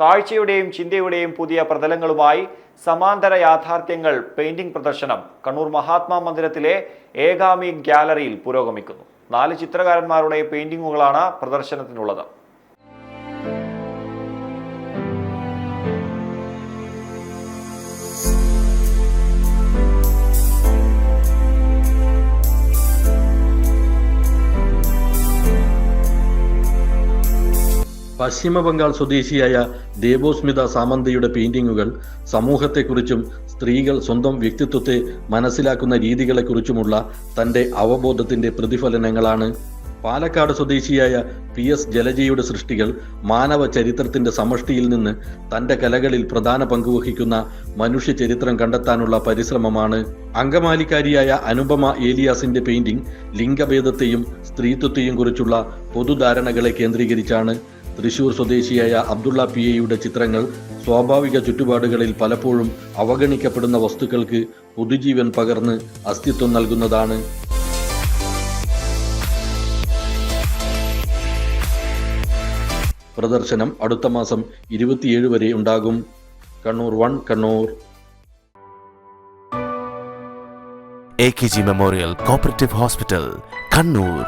കാഴ്ചയുടെയും ചിന്തയുടെയും പുതിയ പ്രതലങ്ങളുമായി സമാന്തര യാഥാർത്ഥ്യങ്ങൾ പെയിന്റിംഗ് പ്രദർശനം കണ്ണൂർ മഹാത്മാ മന്ദിരത്തിലെ ഏകാമി ഗ്യാലറിയിൽ പുരോഗമിക്കുന്നു. നാല് ചിത്രകാരന്മാരുടെ പെയിന്റിങ്ങുകളാണ് പ്രദർശനത്തിനുള്ളത്. പശ്ചിമ ബംഗാൾ സ്വദേശിയായ ദേവോസ്മിത സാമന്തയുടെ പെയിന്റിങ്ങുകൾ സമൂഹത്തെക്കുറിച്ചും സ്ത്രീകൾ സ്വന്തം വ്യക്തിത്വത്തെ മനസ്സിലാക്കുന്ന രീതികളെക്കുറിച്ചുമുള്ള തന്റെ അവബോധത്തിന്റെ പ്രതിഫലനങ്ങളാണ്. പാലക്കാട് സ്വദേശിയായ പി എസ് ജലജയുടെ സൃഷ്ടികൾ മാനവ ചരിത്രത്തിന്റെ സമഷ്ടിയിൽ നിന്ന് തന്റെ കലകളിൽ പ്രധാന പങ്കുവഹിക്കുന്ന മനുഷ്യ ചരിത്രം കണ്ടെത്താനുള്ള പരിശ്രമമാണ്. അങ്കമാലിക്കാരിയായ അനുപമ ഏലിയാസിന്റെ പെയിന്റിംഗ് ലിംഗഭേദത്തെയും സ്ത്രീത്വത്തെയും കുറിച്ചുള്ള പൊതുധാരണകളെ കേന്ദ്രീകരിച്ചാണ്. തൃശൂർ സ്വദേശിയായ അബ്ദുള്ള പി എയുടെ ചിത്രങ്ങൾ സ്വാഭാവിക ചുറ്റുപാടുകളിൽ പലപ്പോഴും അവഗണിക്കപ്പെടുന്ന വസ്തുക്കൾക്ക് പുതുജീവൻ പകർന്ന് അസ്തിത്വം നൽകുന്നതാണ്. പ്രദർശനം അടുത്ത മാസം ഇരുപത്തിയേഴ് വരെ ഉണ്ടാകും. Kannur one Kannur. A K G memorial cooperative hospital Kannur